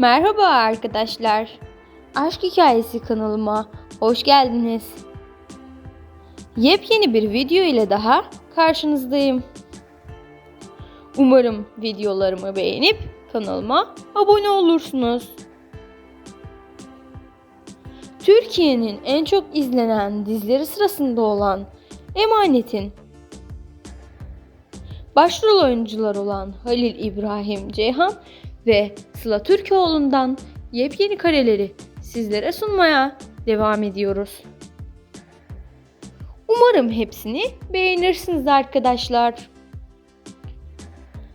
Merhaba arkadaşlar. Aşk Hikayesi kanalıma hoş geldiniz. Yepyeni bir video ile daha karşınızdayım. Umarım videolarımı beğenip kanalıma abone olursunuz. Türkiye'nin en çok izlenen dizileri sırasında olan Emanet'in başrol oyuncular olan Halil İbrahim Ceyhan ve Sıla Türkoğlu'ndan yepyeni kareleri sizlere sunmaya devam ediyoruz. Umarım hepsini beğenirsiniz arkadaşlar.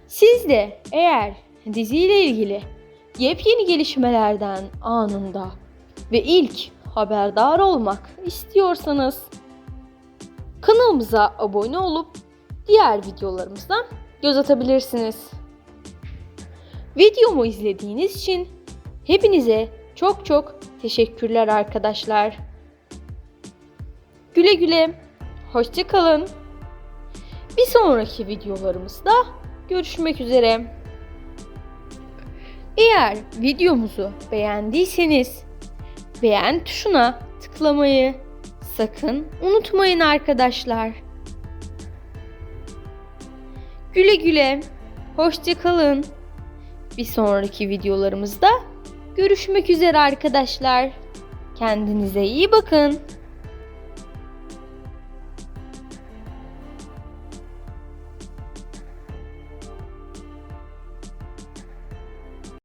Siz de eğer diziyle ilgili yepyeni gelişmelerden anında ve ilk haberdar olmak istiyorsanız kanalımıza abone olup diğer videolarımızdan göz atabilirsiniz. Videomu izlediğiniz için hepinize çok çok teşekkürler arkadaşlar. Güle güle, hoşça kalın. Bir sonraki videolarımızda görüşmek üzere. Eğer videomuzu beğendiyseniz beğen tuşuna tıklamayı sakın unutmayın arkadaşlar. Güle güle, hoşça kalın. Bir sonraki videolarımızda görüşmek üzere arkadaşlar. Kendinize iyi bakın.